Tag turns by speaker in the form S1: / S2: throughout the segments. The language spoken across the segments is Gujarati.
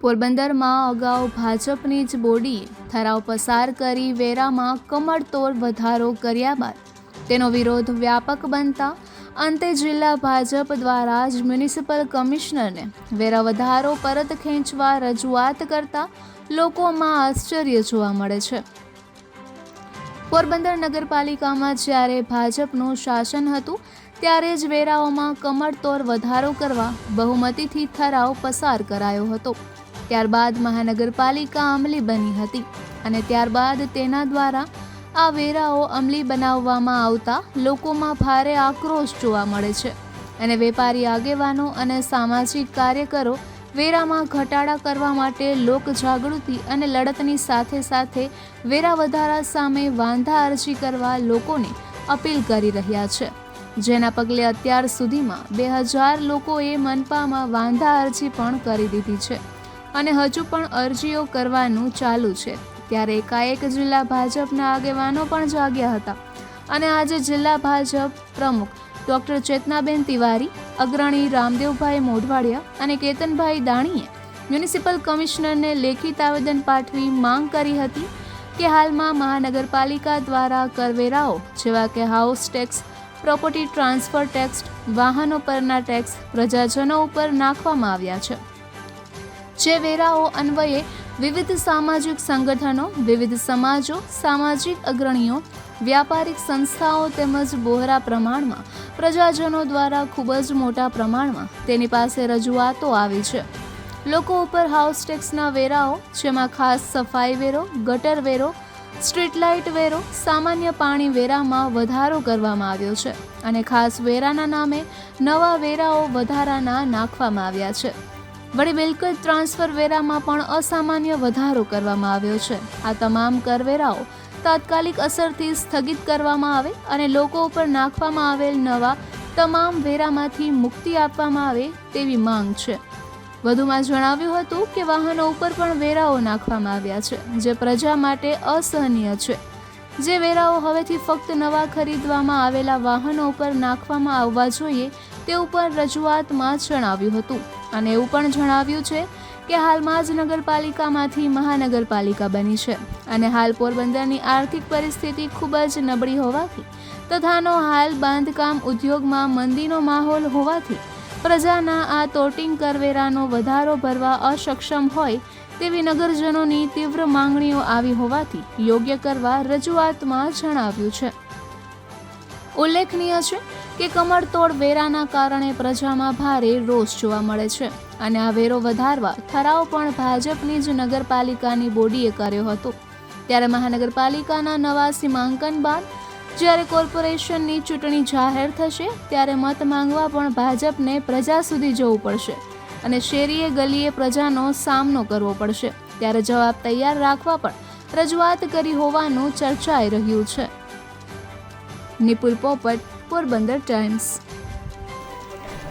S1: પોરબંદરમાં અગાઉ ભાજપની જ બોડીએ ઠરાવ પસાર કરી વેરામાં કમળતોડ વધારો કર્યા બાદ તેનો વિરોધ વ્યાપક બનતા અંતે જિલ્લા ભાજપ દ્વારા જ મ્યુનિસિપલ કમિશનરને વેરા વધારો પરત ખેંચવા રજૂઆત કરતા લોકોમાં આશ્ચર્ય જોવા મળે છે. પોરબંદર નગરપાલિકામાં જ્યારે ભાજપનું શાસન હતું, ત્યારે જ વેરાઓમાં કમરતોડ વધારો કરવા બહુમતીથી ઠરાવ પસાર કરાયો હતો. ત્યારબાદ મહાનગરપાલિકા અમલી બની હતી અને ત્યારબાદ તેના દ્વારા આ વેરાઓ અમલી બનાવવામાં આવતા લોકોમાં ભારે આક્રોશ જોવા મળે છે અને વેપારી આગેવાનો અને સામાજિક કાર્યકરો વેરામાં ઘટાડા કરવા માટે લોક જાગૃતિ અને લડતની સાથે સાથે વેરા વધારા સામે વાંધા અરજી કરવા લોકોને અપીલ કરી રહ્યા છે. જેના પગલે અત્યાર સુધીમાં બે હજાર લોકોએ મનપામાં વાંધા અરજી પણ કરી દીધી છે. અને હજુ પણ અરજીઓ કરવાનું ચાલુ છે. ત્યારે એકાએક જિલ્લા ભાજપના આગેવાનો પણ જાગ્યા હતા. અને આજે જિલ્લા ભાજપ પ્રમુખ ડૉક્ટર ચેતનાબેન તિવારી, અગ્રણી રામદેવભાઈ મોઢવાડિયા અને કેતનભાઈ દાણીએ મ્યુનિસિપલ કમિશનરને લેખિત આવેદન પાઠવી માંગ કરી હતી કે હાલમાં મહાનગરપાલિકા દ્વારા કરવેરાઓ જેવા કે house tax, property transfer tax, વાહનો પરના ટેક્સ પ્રજાજનો ઉપર નાખવામાં આવ્યા છે. જે વેરાઓ અન્વયે વિવિધ સામાજિક સંગઠનો, વિવિધ સમાજો, સામાજિક અગ્રણીઓ, વ્યાપારિક સંસ્થાઓ તેમજ બોહરા પ્રમાણમાં પ્રજાજનો દ્વારા ખૂબ જ મોટા પ્રમાણમાં તેની પાસે રજૂઆતો આવી છે. લોકો ઉપર હાઉસ ટેક્સના વેરાઓ, જેમાં ખાસ સફાઈ વેરો, ગટર વેરો સ્ટ્રીટ લાઇટ વેરો, સામાન્ય પાણી વેરામાં વધારો કરવામાં આવ્યો છે અને ખાસ વેરાના નામે નવા વેરાઓ વધારાના નાખવામાં આવ્યા છે. વળી બિલકુલ ટ્રાન્સફર વેરામાં પણ અસામાન્ય વધારો કરવામાં આવ્યો છે. આ તમામ કરવેરાઓ તાત્કાલિક અસરથી સ્થગિત કરવામાં આવે અને લોકો ઉપર નાખવામાં આવેલ નવા તમામ વેરામાંથી મુક્તિ આપવામાં આવે તેવી માંગ છે. વધુમાં જણાવ્યું હતું કે વાહનો ઉપર પણ વેરાઓ નાખવામાં આવ્યા છે, જે પ્રજા માટે અસહનીય છે. જે વેરાઓ હવેથી ફક્ત નવા ખરીદવામાં આવેલા વાહનો ઉપર નાખવામાં આવવા જોઈએ તે ઉપર રજૂઆતમાં જણાવ્યું હતું. અને એવું પણ જણાવ્યું છે કે હાલમાં જ નગરપાલિકામાંથી મહાનગરપાલિકા બની છે અને હાલ પોરબંદરની આર્થિક પરિસ્થિતિ ખૂબ જ નબળી હોવાથી તથાનો હાલ બાંધકામ ઉદ્યોગમાં મંદીનો માહોલ હોવાથી પ્રજાના આ તોટિંગ કરવેરાનો વધારો ભરવા અસક્ષમ હોય તેવી નગરજનોની તીવ્ર માંગણીઓ આવી હોવાથી યોગ્ય કરવા રજૂઆતમાં જણાવ્યું છે. ઉલ્લેખનીય છે કે કમરતોડ વેરાના કારણે પ્રજામાં ભારે રોષ જોવા મળે છે અને આ વેરો વધારવા ઠરાવ પણ ભાજપની જ નગરપાલિકાની બોડીએ કર્યો હતો. ત્યારે મહાનગરપાલિકાના નવા સીમાંકન બાદ જ્યારે કોર્પોરેશનની ચૂંટણી જાહેર થશે, ત્યારે મત માંગવા પણ ભાજપને પ્રજા સુધી જવું પડશે અને શેરીએ ગલીએ પ્રજાનો સામનો કરવો પડશે. ત્યારે જવાબ તૈયાર રાખવા પણ રજૂઆત કરી હોવાનું ચર્ચાઈ રહ્યું છે. નિપુલ પોપટ પોરબંદર ટાઈમ્સ.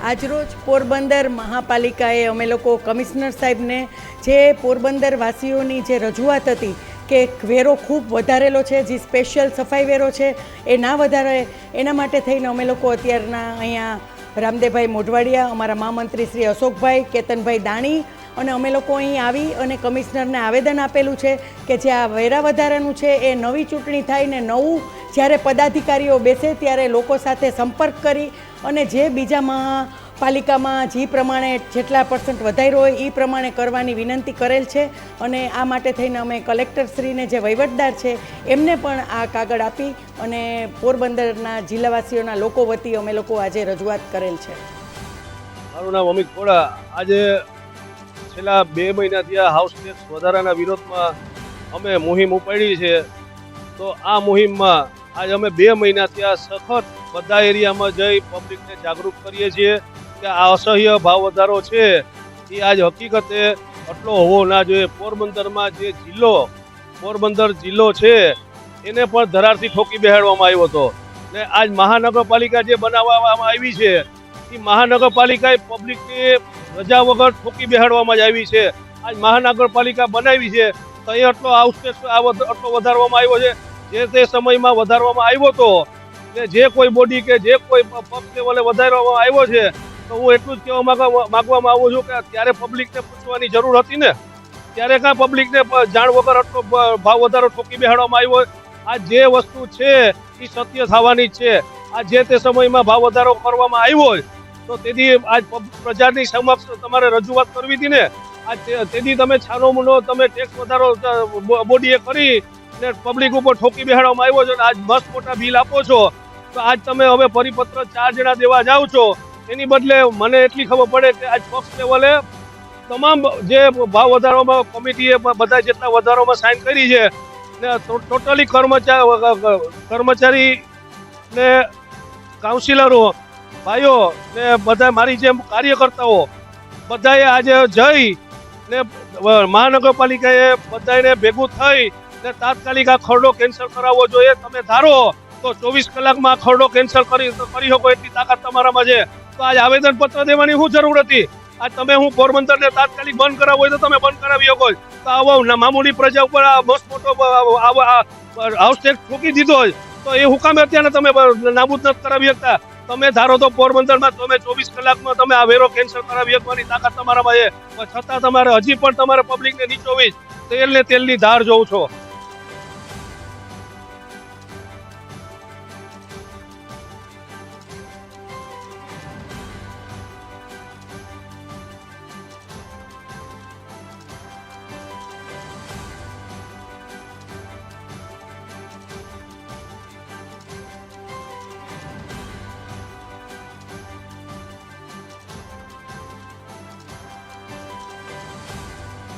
S2: આજરોજ પોરબંદર મહાપાલિકાએ અમે લોકો કમિશનર સાહેબને જે પોરબંદરવાસીઓની જે રજૂઆત હતી કે વેરો ખૂબ વધારેલો છે, જે સ્પેશિયલ સફાઈ વેરો છે, એ ના વધારે, એના માટે થઈને અમે લોકો અત્યારના અહીંયા રામદેવભાઈ મોઢવાડિયા, અમારા મહામંત્રી શ્રી અશોકભાઈ કેતનભાઈ દાણી અને અમે લોકો અહીં આવી અને કમિશનરને આવેદન આપેલું છે કે જે આ વેરા વધારાનું છે એ નવી ચૂંટણી થાય ને નવું જ્યારે પદાધિકારીઓ બેસે ત્યારે લોકો સાથે સંપર્ક કરી અને જે બીજા મહાપાલિકામાં જે પ્રમાણે જેટલા પર્સન્ટ વધાર્યો હોય એ પ્રમાણે કરવાની વિનંતી કરેલ છે અને આ માટે થઈને અમે કલેક્ટરશ્રીને જે વહીવટદાર છે એમને પણ આ કાગળ આપી અને પોરબંદરના જિલ્લાવાસીઓના લોકો વતી અમે લોકો આજે રજૂઆત કરેલ છે.
S3: મારું નામ અમિત ખોડા. આજે છેલ્લા બે મહિનાથી આ હાઉસ ટેક્સ વધારાના વિરોધમાં અમે મુહિમ ઉપાડી છે. તો આ મુહિમમાં આજ અમે બે મહિનાથી આ સખત બધા એરિયામાં જઈ પબ્લિકને જાગૃત કરીએ છીએ કે આ અસહ્ય ભાવ વધારો છે એ આજ હકીકતે આટલો હોવો ના જોઈએ. પોરબંદરમાં જે જિલ્લો, પોરબંદર જિલ્લો છે, એને પણ ધરારથી ઠોકી બેહાડવામાં આવ્યો હતો. ને આજ મહાનગરપાલિકા જે બનાવવામાં આવી છે એ મહાનગરપાલિકાએ પબ્લિકની રજા વગર ઠોકી બેહાડવામાં જ આવી છે. આજ મહાનગરપાલિકા બનાવી છે. તો એ આટલો હાઉસ ટેક્સ આ વધ- આટલો વધારવામાં આવ્યો છે. જે તે સમયમાં વધારવામાં આવ્યો હતો કે જે કોઈ બોડી કે જે કોઈ પબ લેવલે વધારવામાં આવ્યો છે, તો હું એટલું જ કહેવા માંગવામાં આવું છું કે ત્યારે પબ્લિકને પૂછવાની જરૂર હતી ને, ત્યારે કાં પબ્લિકને જાણ વગર આટલો ભાવ વધારો ઠોકી બેહાડવામાં આવ્યો. આ જે વસ્તુ છે એ સત્ય થવાની છે. આ જે તે સમયમાં ભાવ વધારો કરવામાં આવ્યો હોય, તો તેથી આજ પ્રજાની સમક્ષ તમારે રજૂઆત કરવી હતી ને? આ તેથી તમે છાનો મુનો, તમે ટેક્સ વધારો બોડીએ કરી ને પબ્લિક ઉપર ઠોકી બેહાડવામાં આવ્યો છે આજ મસ્ત મોટા બિલ આપો છો. તો આજ તમે હવે પરિપત્ર ચાર જણા દેવા જાઓ છો. એની બદલે મને એટલી ખબર પડે કે આજ પક્ષ લેવલે તમામ જે ભાવ વધારોમાં કમિટીએ બધા જેટલા વધારોમાં સાઇન કરી છે ને ટોટલી કર્મચારી કર્મચારી ને કાઉન્સિલરો ભાઈઓ ને બધા મારી જેમ કાર્યકર્તાઓ બધાએ આજે જઈ ને મહાનગરપાલિકાએ બધાને ભેગું થઈ ને તાત્કાલિક આ ખરડો કેન્સલ કરાવવો જોઈએ તમે ધારો તો ચોવીસ કલાકમાં ખરડો કેન્સલ કરી કરી શકો એટલી તાકાત તમારામાં છે તો આજ આવેદન પત્ર દેવાની શું જરૂર હતી આ તમે હું પોરબંદરને તાત્કાલિક બંધ કરાવવો હોય તો તમે બંધ કરાવી શકો તો આવો મામૂલી પ્રજા ઉપર આ મસ્ત મોટો હાઉસ ટેક્સ ઠોકી દીધો તો એ હુકામે અત્યારે તમે નાબૂદ નથી કરાવી શકતા. તમે ધારો તો પોરબંદરમાં તમે ચોવીસ કલાકમાં તમે આ વેરો કેન્સલ કરાવી શકવાની તાકાત તમારામાં છે. છતાં તમારે હજી પણ તમારે પબ્લિકને નીચોવી તેલ ને તેલની ધાર જોઉં છો.